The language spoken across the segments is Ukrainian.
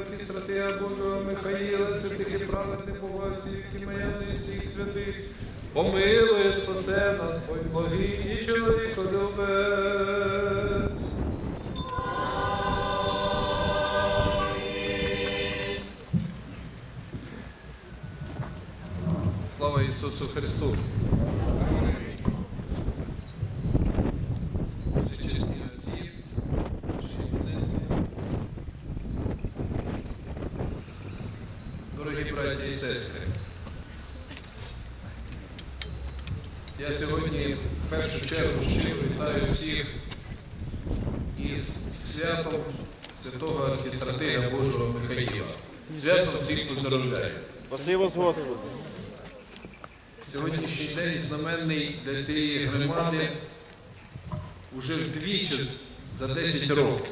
Архістратия Божого Михаїла, святих і праведних богатців, які маяни всіх святих, помилує, спасе нас, Бог благий і чоловіколюбець. Слава Ісусу Христу! Всечесні отці, наші іменинці, Дорогі браті і сестри, я сьогодні в першу чергу щиро вітаю всіх із святом святого архістратига Божого Михаїла. Свято всіх поздоровляю. Спаси вас, Господи. Сьогоднішній день знаменний для цієї громади уже вдвічі за 10 років.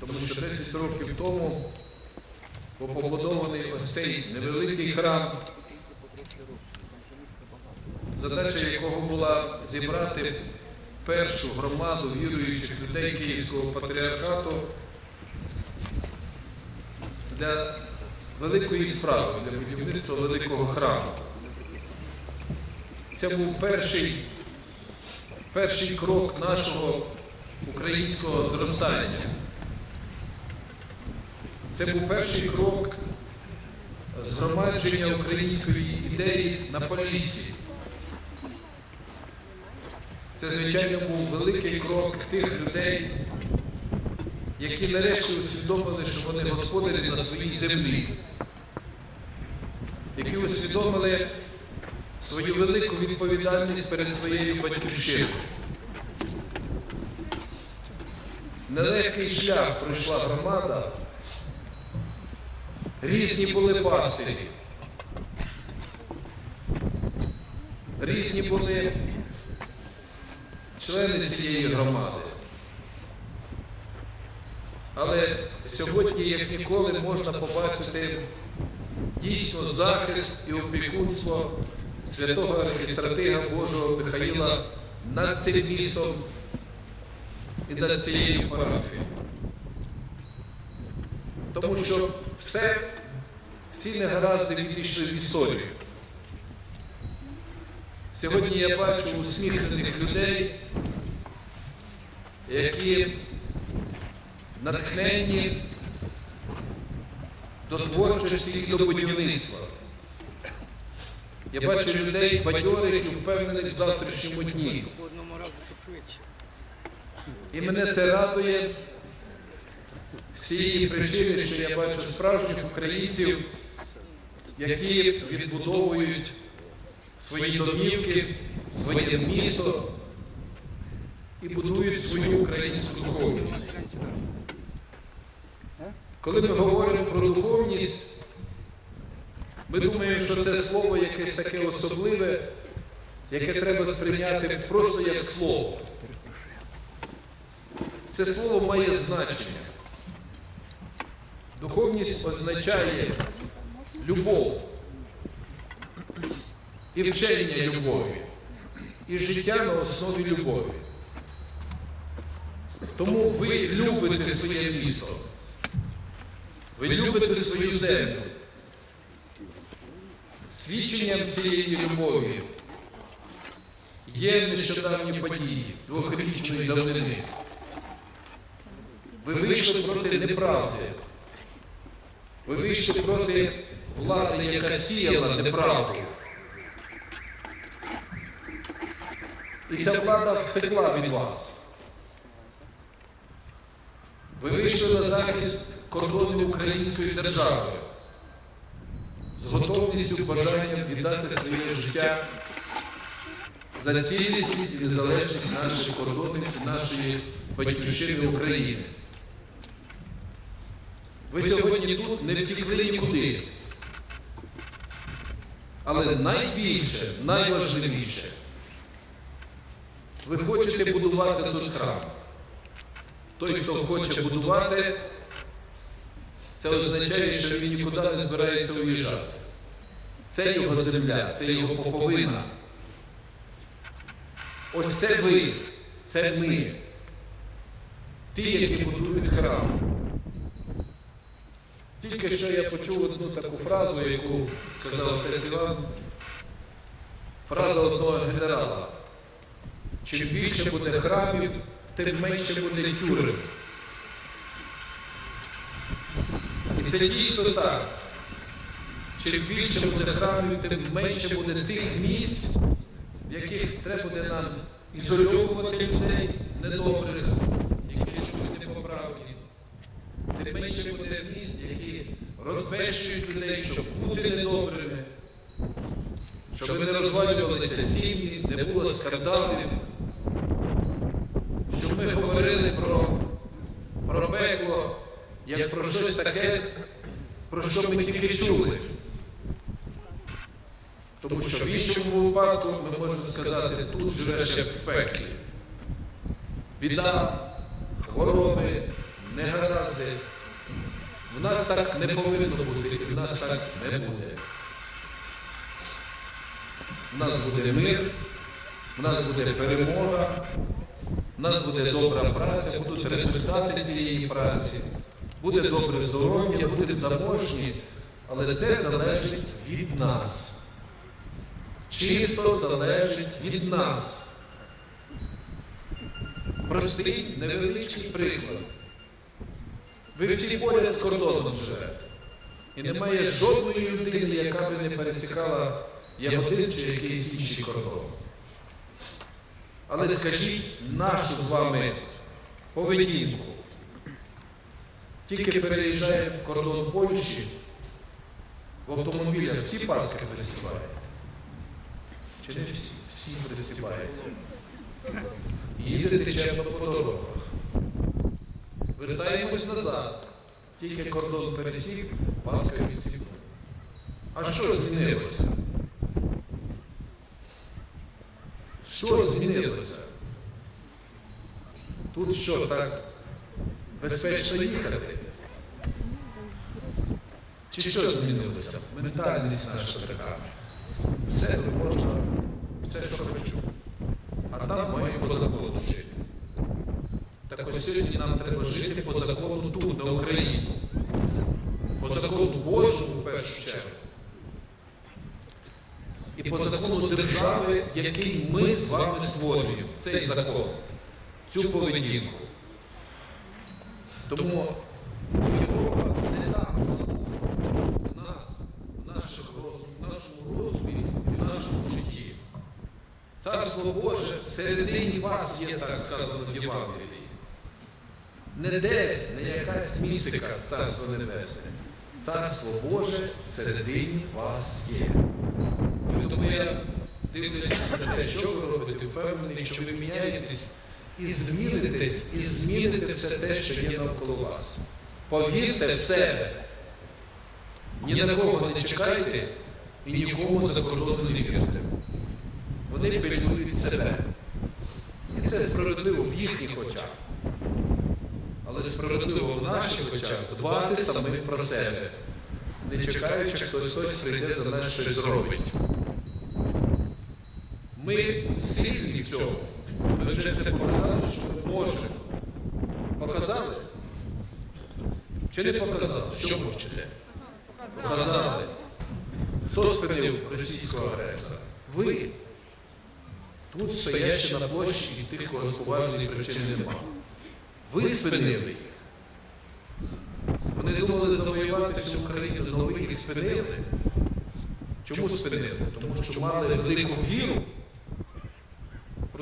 Тому що 10 років тому був побудований ось цей невеликий храм, задача якого була зібрати першу громаду віруючих людей Київського патріархату для великої справи, для будівництва великого храму. Це був перший, перший крок нашого українського зростання. Це був перший крок згромадження української ідеї на Поліссі. Це, звичайно, був великий крок тих людей, які нарешті усвідомили, що вони господарі на своїй землі, які усвідомили свою велику відповідальність перед своєю батьківщиною. Нелегкий шлях пройшла громада, різні були пастирі, різні були члени цієї громади. Але сьогодні, як ніколи, можна побачити дійсно захист і опікунство святого архістратига Божого Михаїла над цим містом і над цією парафією. Тому що все, всі негаразди відійшли в історію. Сьогодні я бачу усміхнених людей, які натхнені до творчості і до будівництва. Я бачу людей бадьорих і впевнених в завтрашньому дні. І мене це радує з цієї причини, що я бачу справжніх українців, які відбудовують свої домівки, своє місто і будують свою українську духовність. Коли ми говоримо про духовність, ми думаємо, що це слово якесь таке особливе, яке треба сприйняти просто як слово. Це слово має значення. Духовність означає любов і вчення любові, і життя на основі любові. Тому ви любите своє місто, ви любите свою землю. Свідченням цієї любові є нещодавні події двохрічної давнини. Ви вийшли проти неправди. Ви вийшли проти влади, яка сіяла неправду. І ця влада втекла від вас. Ви вийшли на захист кордонів української держави з готовністю бажанням віддати своє життя за цілісність і незалежність наших кордонів і нашої батьківщини України. Ви сьогодні тут не втікли нікуди. Але найбільше, найважливіше, ви хочете будувати тут храм. Той, хто хоче будувати, це означає, що він нікуди не збирається уїжджати. Це його земля, це його поповина. Ось це ви, це ми. ті, які будують храм. Тільки що я почув одну таку фразу, яку сказав отець Іван, фраза одного генерала. Чим більше буде храмів, тим менше буде тюрем. І це дійсно так. Чим більше буде храмів, тим менше буде тих місць, в яких треба буде нам ізольовувати людей недобрих, які живуть непоправні. Тим менше буде місць, які розбещують людей, щоб бути недобрими, щоб не розвалювалися сім'ї, не було скандалів, ми говорили про, про пекло, як про щось таке, про що ми тільки чули. Тому що в іншому випадку ми можемо сказати, тут живе ще в пеклі. Біда, хвороби, негаразди. В нас так не повинно бути, в нас так не буде. В нас буде мир, в нас буде перемога, в нас буде добра праця, будуть результати цієї праці, буде добре здоров'я, будемо заможні, але це залежить від нас. Чисто залежить від нас. Простий невеличкий приклад. Ви всі поряд з кордоном живете. І немає жодної людини, яка би не пересікала Ягодин чи якийсь інший кордон. Але скажіть нашу з вами поведінку. Тільки переїжджаємо кордон Польщі, в автомобілях всі паски присівають. Чи не всі? Всі присівають. Їдете чемно по дорогах. Вертаємось назад. Тільки кордон пересік, паска відсікла. А що змінилося? Що змінилося? Тут що, так безпечно їхати? Чи що змінилося? Ментальність наша така. Все можна, все, що хочу. А там маю по закону жити. Так ось сьогодні нам треба жити по закону тут, на Україні. По закону Божому в першу чергу. І по закону держави, який ми з вами створюємо, цей закон, цю поведінку. Тому Європа не там нас, в нашому розумі і в нашому житті. Царство Боже всередині вас є, так сказано в Євангелії. Не десь, не якась містика Царство Небесне. Царство Боже всередині вас є. Тому я дивлячись на те, що ви робите, впевнений, що ви міняєтесь і змінитесь, і зміните все те, що є навколо вас. Повірте в себе. Ні на кого не чекайте і нікому за кордону не вірте. Вони пильнують себе. І це справедливо в їхніх очах. Але справедливо в наших очах дбати самим про себе, не чекаючи, хтось хтось прийде за нас щось зробить. Ми сильні в цьому. Ми вже це показали, що ми можемо. Показали? Чи не показали? Що мовчите? Показали. Хто спинив російського агресора? Ви. Тут стоячи на площі і тих, кого з поважної причини нема. Ви спинили їх. Вони думали завоювати всю Україну, але ви їх спинили. Чому спинили? Тому що мали велику віру,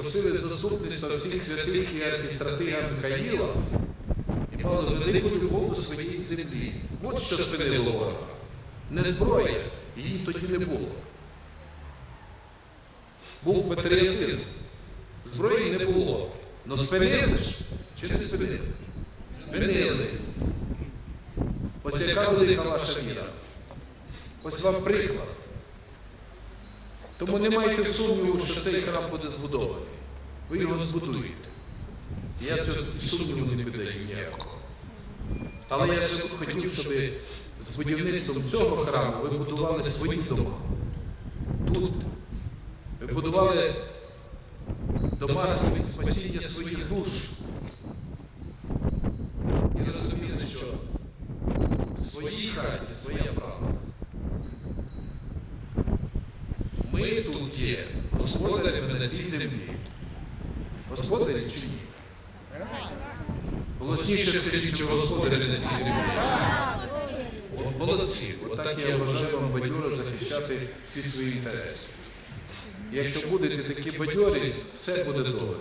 просили заступництва всіх святих і архістратига Михаїла і мали велику любов до своєї землі. От що спинило ворога. Не зброя, її тоді не було. Був патріотизм. Зброї не було. Но спинили ж чи не спинили? Спинили. Ось яка велика ваша віра. Ось вам приклад. Тому не майте сумніву, що цей храм буде збудований. Ви його збудуєте. Я цього сумніву не піддаю ніякого. Але я ще хотів, щоб з будівництвом цього храму ви будували свої дома. Тут ви будували дома спасіння своїх душ. І розуміли, що в своїй хаті. Господарями на цій землі. Господарі чи ні? Голосніше скажіть, чи господарі на цій землі. От молодці, отак я вважаю вам бадьоро захищати всі свої інтереси. Якщо будете такі бадьорі, все буде добре.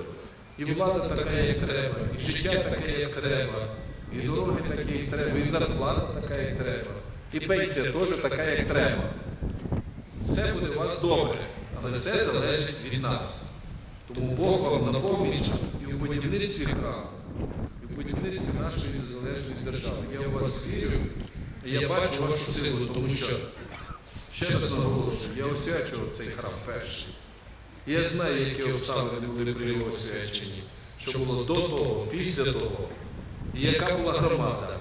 І влада така, як треба, і життя таке, як треба, і дороги такі, як треба, і зарплата така, як треба, і пенсія теж така, як треба. Все буде у вас добре, але все залежить від нас. Тому Бог вам на і в будівництві храму, і в будівництві нашої незалежної держави. Я в вас вірю, і я бачу вашу силу, тому що, ще раз наголошую, я освячував цей храм перший. Я знаю, які обставини були при його освяченні, що було до того, після того, і яка була громада.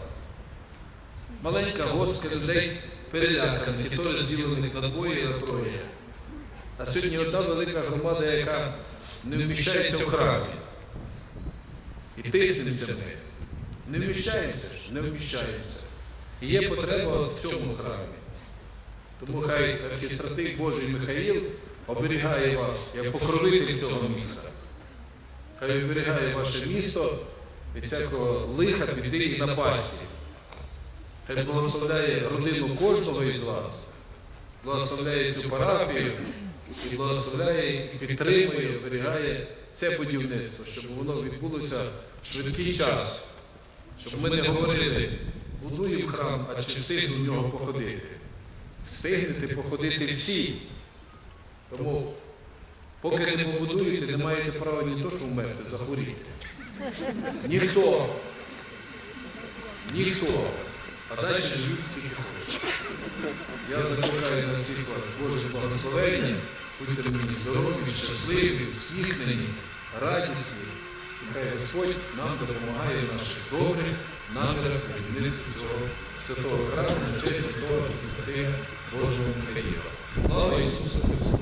Маленька горстка людей переляканих і то розділених на двоє і на троє. А сьогодні одна велика громада, яка не вміщається в храмі. І тиснемося ми. Не вміщаємося ж, не вміщаємося. І є потреба в цьому храмі. Тому хай архістратик Божий Михаїл оберігає вас як покровитель цього міста. Хай оберігає ваше місто від всякого лиха, біди і напасті. Хай благословляє родину кожного із вас, благословляє цю парафію і благословляє, підтримує, оберігає це будівництво, щоб воно відбулося в швидкий час, щоб ми не говорили, будуємо храм, а чи встигну в нього походити. Встигнете походити всі. Тому, поки не побудуєте, не маєте права ні то, що вмерти, захворіти. Ніхто. Ніхто. А далі живіть скільки хочете. Я закликаю на всіх вас Боже благословення. Будьте мені здорові, щасливі, усміхнені, радісні. І хай Господь нам допомагає в наших добрих намірах будівництва цього святого храму на честь святого Христа Божого Михаїла. Слава Ісусу Христу!